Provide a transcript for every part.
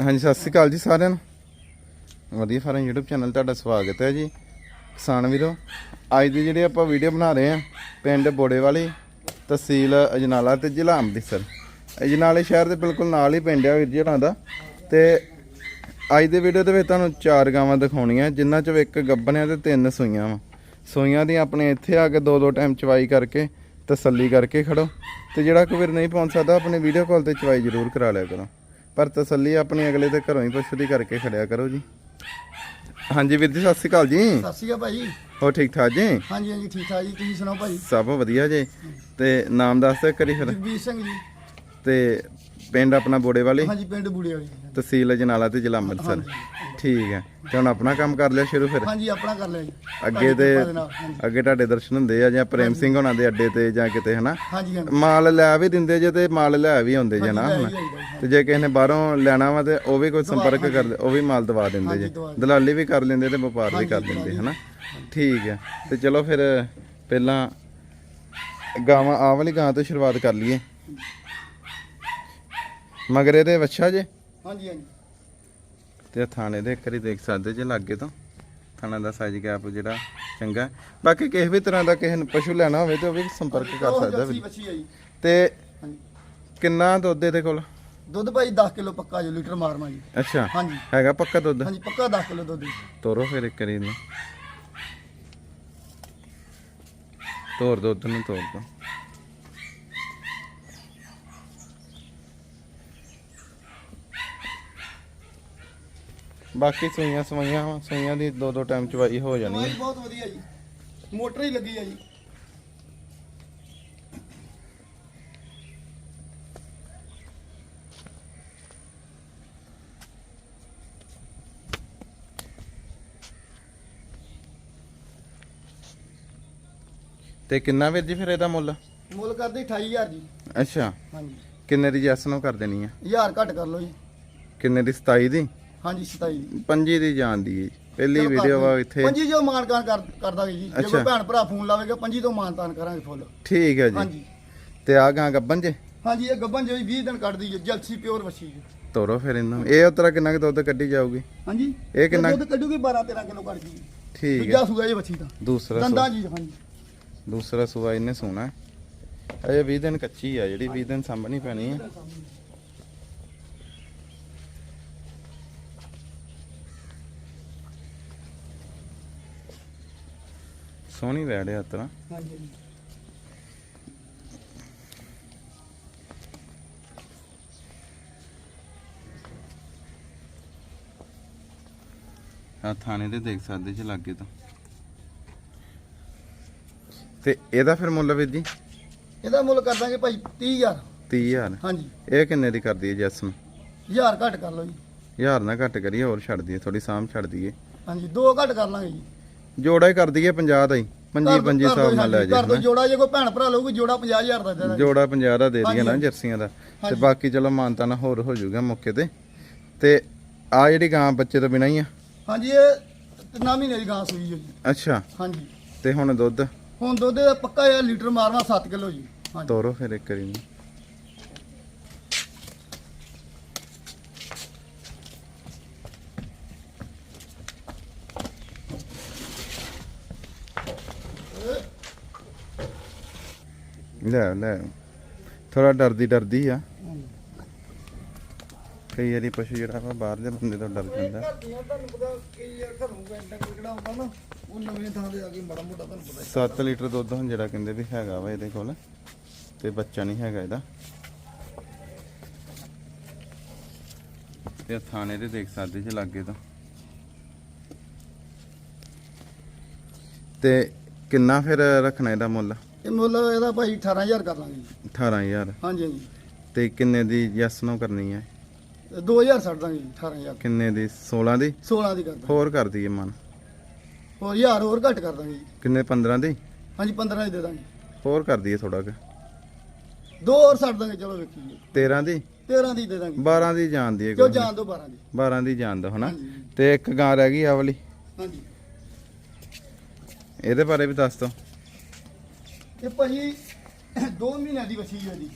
ਹਾਂਜੀ, ਸਤਿ ਸ਼੍ਰੀ ਅਕਾਲ ਜੀ ਸਾਰਿਆਂ ਨੂੰ। ਵਧੀਆ ਫਾਰਮ YouTube ਚੈਨਲ ਤੁਹਾਡਾ ਸਵਾਗਤ ਹੈ ਜੀ। ਕਿਸਾਨ ਵੀਰੋ, ਅੱਜ ਦੀ ਜਿਹੜੀ ਆਪਾਂ ਵੀਡੀਓ ਬਣਾ ਰਹੇ ਹਾਂ, ਪਿੰਡ ਬੋੜੇ ਵਾਲੀ ਤਹਿਸੀਲ ਅਜਨਾਲਾ ਤੇ ਜ਼ਿਲ੍ਹਾ ਅੰਮ੍ਰਿਤਸਰ। ਅਜਨਾਲੇ ਸ਼ਹਿਰ ਦੇ ਬਿਲਕੁਲ ਨਾਲ ਹੀ ਪਿੰਡ ਆ ਵੀਰ ਜੀ ਦਾ। ਤੇ ਅੱਜ ਦੇ ਵੀਡੀਓ ਦੇ ਵਿੱਚ ਤੁਹਾਨੂੰ ਚਾਰ ਗਾਵਾਂ ਦਿਖਾਉਣੀਆਂ, ਜਿਨ੍ਹਾਂ ਚੋਂ ਇੱਕ ਗੱਭਣ ਆ ਤੇ ਤਿੰਨ ਸੂਈਆਂ ਵਾ। ਸੂਈਆਂ ਦੀ ਆਪਣੇ ਇੱਥੇ ਆ ਕੇ ਦੋ ਦੋ ਟਾਈਮ ਚਵਾਈ ਕਰਕੇ, ਤਸੱਲੀ ਕਰਕੇ ਖੜੋ। ਤੇ ਜਿਹੜਾ ਕੋਈ ਵੀਰ ਨਹੀਂ ਪਹੁੰਚ ਸਕਦਾ, ਆਪਣੇ ਵੀਡੀਓ ਕਾਲ ਤੇ ਚਵਾਈ ਜ਼ਰੂਰ ਕਰਾ ਲਿਆ ਕਰੋ। ਪਰ ਤਸੱਲੀ ਆਪਣੀ ਅਗਲੇ ਦੇ ਘਰੋਂ ਹੀ ਪਸ਼ੂ ਦੀ ਕਰਕੇ ਖੜਿਆ ਕਰੋ ਜੀ। ਹਾਂਜੀ ਵੀਰ ਜੀ ਸਤਿ ਸ਼੍ਰੀ ਅਕਾਲ ਜੀ। ਸਤਿ ਸ਼੍ਰੀ ਅਕਾਲ ਭਾਜੀ। ਹੋ ਠੀਕ ਠਾਕ ਜੀ? ਹਾਂਜੀ ਹਾਂਜੀ ਠੀਕ ਠਾਕ ਜੀ। ਤੁਸੀਂ ਸੁਣਾਓ ਭਾਜੀ? ਸਭ ਵਧੀਆ ਜੀ। ਤੇ ਨਾਮ ਦੱਸ ਦਿਓ ਕਰੀ ਫਿਰ। ਜਗਬੀਰ ਸਿੰਘ ਜੀ। ਤੇ ਪਿੰਡ ਆਪਣਾ ਬੋੜੇ ਵਾਲੀ? ਹਾਂਜੀ ਪਿੰਡ ਬੂੜੇ ਵਾਲੀ। ਤਹਿਸੀਲ ਜਨਾਲਾ ਤੇ ਜ਼ਿਲ੍ਹਾ ਅੰਮ੍ਰਿਤਸਰ। ਠੀਕ ਹੈ। ਤੇ ਹੁਣ ਆਪਣਾ ਕੰਮ ਕਰ ਲਿਆ ਸ਼ੁਰੂ ਫਿਰ? ਹਾਂਜੀ ਆਪਣਾ ਕਰ ਲਿਆ ਜੀ। ਅੱਗੇ ਤੇ ਕਿਰਪਾ ਦੇ ਨਾਲ, ਹਾਂਜੀ। ਅੱਗੇ ਤੁਹਾਡੇ ਦਰਸ਼ਨ ਹੁੰਦੇ ਆ ਜਾਂ ਪ੍ਰੇਮ ਸਿੰਘ ਹੋਣਾ ਦੇ ਅੱਡੇ ਤੇ ਜਾਂ ਕਿਤੇ ਹਨਾ? ਹਾਂਜੀ ਹਾਂਜੀ। ਮਾਲ ਲੈ ਵੀ ਦਿੰਦੇ ਜੇ ਤੇ ਮਾਲ ਲੈ ਵੀ ਆਉਂਦੇ ਜੇ ਨਾ ਲੈ ਹੁਣ। ਵੀ ਆਈਦਾ ਜੀ, ਤੇ ਜੇ ਕਿਸੇ ਨੇ ਬਾਹਰੋਂ ਲੈਣਾ ਵਾ ਤੇ ਉਹ ਵੀ ਕੋਈ ਸੰਪਰਕ ਕਰਦੇ ਉਹ ਵੀ ਮਾਲ ਦਵਾ ਦਿੰਦੇ ਜੇ। ਦਵਾ ਦਲਾਲੀ ਵੀ ਕਰ ਲੈਂਦੇ ਤੇ ਵਪਾਰ ਵੀ ਕਰ ਦਿੰਦੇ ਹਨਾ? ਠੀਕ ਹੈ। ਤੇ ਚਲੋ ਫਿਰ ਪਹਿਲਾਂ ਗਾਵਾਂ ਆਹ ਵਾਲੀ ਗਾਂ ਤੋਂ ਸ਼ੁਰੂਆਤ ਕਰ ਲਈਏ। ਮਗਰ ਇਹਦੇ ਵੱਛਾ ਜੇ? ਹਾਂਜੀ ਹਾਂਜੀ। ਤੇ ਥਾਣੇ ਦੇ ਇੱਕ ਵਾਰੀ ਦੇਖ ਸਕਦੇ ਜੇ ਲਾਗੇ ਤੋਂ। ਥਾਣਾ ਦਾ ਸਾਈਜ਼ ਗੈਪ ਜਿਹੜਾ ਚੰਗਾ। ਬਾਕੀ ਕਿਸੇ ਵੀ ਤਰ੍ਹਾਂ ਦਾ ਕਿਸੇ ਨੂੰ ਪਸ਼ੂ ਲੈਣਾ ਹੋਵੇ ਤੇ ਉਹ ਵੀ ਸੰਪਰਕ ਕਰ ਸਕਦਾ ਵੀ ਬੱਚੀ ਆ ਜੀ। ਤੇ ਹਾਂਜੀ। ਕਿੰਨਾ ਦੁੱਧ ਇਹਦੇ ਕੋਲ? ਦੁੱਧ ਭਾਈ 10 ਕਿਲੋ ਪੱਕਾ ਜੋ ਲੀਟਰ ਮਾਰਮਾ ਜੀ। ਅੱਛਾ। ਹਾਂਜੀ। ਹੈਗਾ ਪੱਕਾ ਦੁੱਧ? ਹਾਂਜੀ ਪੱਕਾ 10 ਕਿਲੋ ਦੁੱਧ ਜੀ। ਤੋਰੋ ਫਿਰ ਇੱਕ ਵਾਰੀ ਇਹਨੂੰ। ਤੋਰ ਦੁੱਧ ਨੂੰ ਤੋਰ ਦੋ। ਬਾਕੀ ਸੂਈਆਂ ਸਵਾਈਆਂ ਵਾਂ, ਸੂਈਆਂ ਦੀ ਦੋ ਦੋ ਟਾਈਮ ਚਵਾਈ ਹੋ ਜਾਣੀ ਹੈ ਦਵਾਈ ਬਹੁਤ ਵਧੀਆ ਜੀ। ਮੋਟਰ ਹੀ ਲੱਗੀ ਆ ਜੀ। ਤੇ ਕਿੰਨਾ ਵੀਰ ਜੀ ਫਿਰ ਇਹਦਾ ਮੁੱਲ? ਮੁੱਲ ਕਰਦੇ 28000 ਜੀ। ਅੱਛਾ। ਹਾਂਜੀ। ਕਿੰਨੇ ਦੀ ਜੈਸ ਨੂੰ ਕਰ ਦੇਣੀ ਆ? 1000 ਘੱਟ ਕਰ ਲਓ ਜੀ। ਕਿੰਨੇ ਦੀ 27 ਦੀ? ਹਾਂਜੀ 27 ਦੀ ਪੰਜੀ ਦੀ ਜਾਣ ਦੀ ਹੈ ਜੀ। ਪਹਿਲੀ ਚਲੋ ਕਰ ਵੀਡੀਓ ਵਾ ਦਿਓ। ਇੱਥੇ। ਪੰਜੀ ਜੋ ਮਾਨਕਾਨ ਕਰ ਕਰ ਦਾਂਗੇ ਜੀ। ਜੇ ਅੱਛਾ। ਕੋਈ ਭੈਣ ਭਰਾ ਫੋਨ ਲਾਵੇਗਾ ਪੰਜੀ ਤੋਂ ਮਾਨਤਾਨ ਕਰਾਂਗੇ ਫੁੱਲ। ਠੀਕ ਹੈ ਜੀ। ਹਾਂਜੀ। ਤੇ ਆ ਗਾਂ ਗੱਬਨ ਜੇ? ਹਾਂਜੀ ਇਹ ਗੱਬਨ ਜੋ 20 ਦਿਨ ਕੱਢਦੀ ਹੈ ਜਲਸੀ ਪਿਓਰ ਵਸੀ ਜੀ। ਤੋਰੋ ਫਿਰ ਇਹਨੂੰ। ਇਹ ਉਤਰਾ ਕਿੰਨਾ ਕੁ ਦੁੱਧ ਕੱਢੀ ਜਾਊਗੀ? ਹਾਂਜੀ। ਇਹ ਕਿੰਨਾ- ਦੁੱਧ ਕੱਢੂਗੀ 12 13 ਕਿਲੋ ਕੱਢ ਜੀ ਠੀਕ ਹੈ। ਦੂਜਾ ਸੂਆ ਇਹ ਵਸੀ ਦਾ। ਦੂਸਰਾ ਦੰਦਾਂ ਸੂਆ ਜੀ ਹਾਂਜੀ। ਦੂਸਰਾ ਸੂਆ ਇਹਨੇ ਸੋਣਾ। ਹੈ ਅਜੇ 20 ਦਿਨ ਕੱਚੀ ਆ ਜਿਹੜੀ 20 ਦਿਨ ਸਾਂਭਣੀ ਪੈਣੀ ਹੈ ਸੋਹਣੀ ਵੈੜਿਆ ਤਰਾ ਹਾਂਜੀ ਹਾਂਜੀ। ਆ ਥਾਣੇ ਤੇ ਦੇਖ ਸਕਦੇ ਜੇ ਲੱਗੇ ਤਾਂ। ਤੇ ਇਹਦਾ ਫਿਰ ਮੁੱਲ ਵੀਰ ਜੀ? ਇਹਦਾ ਮੁੱਲ ਕਰ ਦਾਂਗੇ ਭਾਈ 30000 30000 ਹਾਂਜੀ। ਇਹ ਕਿੰਨੇ ਦੀ ਕਰਦੀ ਹੈ ਜੈਸ ਨੂੰ 1000 ਘੱਟ ਕਰ ਲਓ ਜੀ। ਹਜ਼ਾਰ ਨਾ ਘੱਟ ਕਰੀਏ ਹੋਰ ਛੱਡ ਦਈਏ ਥੋੜੀ ਸਾਂਭ ਛੱਡ ਦਈਏ। ਹਾਂਜੀ ਦੋ ਘੱਟ ਕਰ ਲਾਂਗੇ ਜੀ। ਜੋੜਾ ਹੀ ਕਰ ਦਈਏ 50 ਦਾ ਹੀ ਪੰਜੀ ਕਰ- ਪੰਜੀ ਕਰ ਹਿਸਾਬ ਨਾਲ ਲੈ ਕਰ ਜੇ ਜੋੜਾ ਜੇ ਕੋਈ ਭੈਣ ਭਰਾ ਲਊਗੀ ਜੋੜਾ 50000 ਦਾ ਦੇ ਜੋੜਾ 50 ਦਾ ਦੇ ਦਈਏ ਨਾ। ਜਰਸੀਆਂ ਦਾ। ਤੇ। ਬਾਕੀ ਚਲੋ ਮਾਨਤਾ ਨਾ ਹੋਰ ਹੋ ਜਾਊਗਾ ਮੌਕੇ ਤੇ। ਤੇ ਆ ਜਿਹੜੀ ਗਾਂ ਬੱਚੇ ਤੋਂ ਬਿਨਾਂ ਹੀ ਆ? ਹਾਂਜੀ ਇਹ ਤਿੰਨਾਂ ਮਹੀਨੇ ਦੀ ਗਾਂ ਸੂਈ ਹੈ ਜੀ। ਅੱਛਾ। ਹਾਂਜੀ। ਤੇ ਹੁਣ ਦੁੱਧ? ਹੁਣ ਦੁੱਧ ਦਾ ਪੱਕਾ ਇਹ ਲੀਟਰ ਮਾਰਨਾ 7 ਕਿਲੋ ਜੀ। ਹਾਂਜੀ। ਤੋਰੋ ਫਿਰ ਇੱਕ ਵਾਰੀ। ਨੂੰ ਲੈ ਲੈ। ਥੋੜਾ ਡਰਦੀ ਡਰਦੀ ਆ। ਕਈ ਵਾਰੀ ਪਸ਼ੂ ਜਿਹੜਾ ਵਾ ਬਾਹਰਲੇ ਬੰਦੇ ਤੋਂ ਡਰ ਜਾਂਦਾ। ਤੁਹਾਨੂੰ ਪਤਾ ਕਈ ਯਾਰ ਘਰੋਂ ਪੈਂਟਾ ਕੋਈ ਜਿਹੜਾ ਹੁੰਦਾ ਨਾ ਉਹ ਨਵੇਂ ਥਾਂ ਤੇ ਆ ਕੇ ਮਾੜਾ ਮੋਟਾ ਤੁਹਾਨੂੰ ਪਤਾ 7 ਲੀਟਰ ਦੁੱਧ ਹੁਣ ਜਿਹੜਾ ਕਹਿੰਦੇ ਵੀ ਹੈਗਾ ਵਾ ਇਹਦੇ ਕੋਲ ਤੇ ਬੱਚਾ ਨਹੀਂ ਹੈਗਾ ਇਹਦਾ। ਤੇ ਥਾਣੇ ਤੇ ਦੇਖ ਸਕਦੇ ਜੇ ਲੱਗੇ ਤਾਂ। ਤੇ ਕਿੰਨਾ ਫਿਰ ਰੱਖਣਾ ਇਹਦਾ ਮੁੱਲ? ਇਹ ਮੁੱਲ ਇਹਦਾ ਭਾਈ 18000 ਕਰ ਲਾਂਗੇ। ਜੀ 18000 ਹਾਂਜੀ ਹਾਂਜੀ। ਤੇ ਕਿੰਨੇ ਦੀ ਯੈਸ ਨੋ ਕਰਨੀ ਹੈ? ਤੇ 2000 ਛੱਡ ਦਾਂਗੇ ਜੀ 18000 ਕਿੰਨੇ ਦੀ? 16 ਦੀ? 16 ਦੀ ਕਰ ਦਾਂਗੇ। ਹੋਰ ਕਰ ਦਈਏ ਮਨ। ਹੋਰ 1000 ਹੋਰ ਘੱਟ ਕਰ ਦਾਂਗੇ ਜੀ। ਕਿੰਨੇ? 15 ਦੀ? ਹਾਂਜੀ 15 ਦੀ ਦੇ ਦਾਂਗੇ। ਹੋਰ ਕਰ ਦਈਏ ਥੋੜਾ ਕੁ। ਦੋ ਹੋਰ ਛੱਡ ਦਾਂਗੇ ਚਲੋ ਵੇਖੀਏ 13 ਦੀ? 13 ਦੀ ਦੇ ਦਾਂਗੇ। 12 ਦੀ ਜਾਣ ਦੀ ਹੈ ਕਿਉਂ ਕੋਈ ਜਾਣ ਦੋ 12 ਦੀ। 12 ਦੀ ਜਾਣ ਦੋ ਹਨਾ? ਹਾਂਜੀ ਤੇ ਇੱਕ ਗਾਂ ਰਹਿ ਗਈ ਆ ਵਾਲੀ। ਹਾਂਜੀ। ਇਹਦੇ ਬਾਰੇ ਵੀ ਦੱਸ ਦੋ। ਇਹ ਭਾਈ 2 ਮਹੀਨਿਆਂ ਦੀ ਵਸੀ ਹੈ ਜੀ।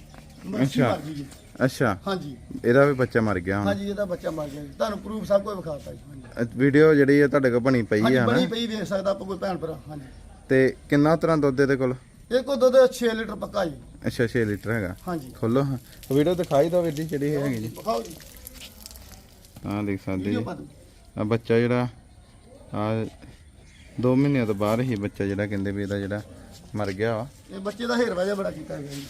ਮੱਛੀ ਅੱਛਾ। ਮਰ ਗਈ ਜੀ ਅੱਛਾ। ਹਾਂਜੀ। ਇਹਦਾ ਵੀ ਬੱਚਾ ਮਰ ਗਿਆ ਹੁਣ। ਹਾਂਜੀ ਇਹਦਾ ਬੱਚਾ ਮਰ ਗਿਆ ਜੀ। ਤੁਹਾਨੂੰ ਪ੍ਰੂਫ ਸਭ ਕੁਝ ਵਿਖਾਤਾ ਜੀ ਹਾਂਜੀ। ਵੀਡੀਓ ਜਿਹੜੀ ਹੈ ਤੁਹਾਡੇ ਕੋਲ ਬਣੀ ਪਈ ਹਾਂਜੀ ਬਣੀ ਪਈ ਵੇਖ ਸਕਦਾ ਆਪਾਂ ਕੋਈ ਭੈਣ ਭਰਾ ਹਾਂਜੀ। ਤੇ ਕਿੰਨਾ ਤਰ੍ਹਾਂ ਦੁੱਧ ਇਹਦੇ ਕੋਲ? ਇਹ ਕੋ ਦੁੱਧ 6 ਲੀਟਰ ਪੱਕਾ ਜੀ। ਅੱਛਾ 6 ਲੀਟਰ ਹੈਗਾ। ਹਾਂਜੀ। ਖੋਲੋ ਹਾਂ। ਵੀਡੀਓ ਦਿਖਾਈ ਦਿਓ ਵੀਰ ਜੀ ਜਿਹੜੀ ਹੈਗੀ ਜੀ। ਵਿਖਾਓ ਜੀ। ਹਾਂ ਦੇਖ ਸਕਦੇ ਵੀਡੀਓ ਜੀ। ਪਾ ਦਿਓ। ਆ ਬੱਚਾ ਜਿਹੜਾ ਆ 2 ਮਹੀਨਿਆਂ ਤੋਂ ਬਾਅਦ ਹੀ ਬੱਚਾ ਜਿਹੜਾ ਕਹਿੰਦੇ ਵੀ ਇਹਦਾ ਜਿਹੜਾ ਮਰ ਗਿਆ ਵਾ। ਇਹ ਬੱਚੇ ਦਾ ਹੇਰਵਾ ਜਿਹਾ ਬੜਾ ਕੀਤਾ ਗਿਆ ਜੀ।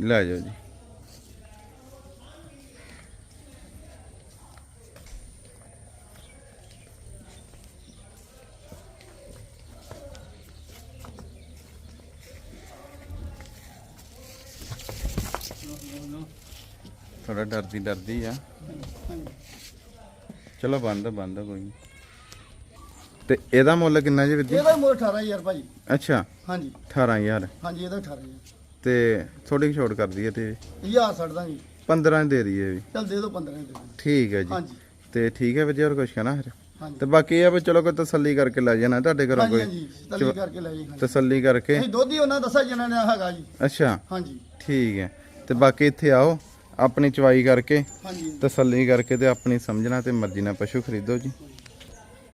ਲੈ ਜਾਓ ਜੀ। ਥੋੜਾ ਡਰਦੀ ਡਰਦੀ ਆ। ਚਲੋ ਬੰਦ ਬੰਦ ਕੋਈ ਨਹੀਂ ਤੇ ਇਹਦਾ ਮੁੱਲ ਕਿੰਨਾ ਜੀ ਵੀਰ ਜੀ ਇਹਦਾ ਮੁੱਲ 18000 ਭਾਜੀ। ਅੱਛਾ। ਹਾਂਜੀ। 18000 ਹਾਂਜੀ ਇਹਦਾ 18000 ਤੇ ਥੋੜੀ ਛੋਟ ਕਰ ਦਈਏ ਤੇ ਹਜ਼ਾਰ ਛੱਡ ਦਾਂਗੇ। 15 ਦੇ ਦਈਏ ਵੀ। ਚੱਲ ਦੇ ਦਿਓ 15 ਦੇ ਦਿਓ ਠੀਕ ਹੈ ਜੀ। ਹਾਂਜੀ। ਤੇ ਠੀਕ ਹੈ ਵੀਰ ਜੀ ਹੋਰ ਕੁਝ ਕਹਿਣਾ ਫਿਰ? ਹਾਂਜੀ। ਤੇ ਬਾਕੀ ਇਹ ਆ ਵੀ ਚਲੋ ਕੋਈ ਤਸੱਲੀ ਕਰਕੇ ਲੈ ਜਾਣਾ ਤੁਹਾਡੇ ਘਰੋਂ ਹਾਂਜੀ ਕੋਈ। ਹਾਂਜੀ। ਤਲੀ ਕਰਕੇ ਲੈ ਜੀ ਹਾਂਜੀ। ਤਸੱਲੀ ਕਰਕੇ। ਅਸੀਂ ਦੁੱਧ ਉਹਨਾਂ ਦੱਸਿਆ ਜਿਹਨਾਂ ਨੇ ਹੈਗਾ ਜੀ। ਅੱਛਾ। ਹਾਂਜੀ। ਠੀਕ ਹੈ। ਤੇ ਬਾਕੀ ਇੱਥੇ ਆਓ। ਆਪਣੀ ਚਵਾਈ ਕਰਕੇ ਹਾਂਜੀ। ਤਸੱਲੀ ਕਰਕੇ ਤੇ ਆਪਣੀ ਸਮਝਣਾ ਤੇ ਮਰਜ਼ੀ ਨਾਲ ਪਸ਼ੂ ਖਰੀਦੋ ਜੀ।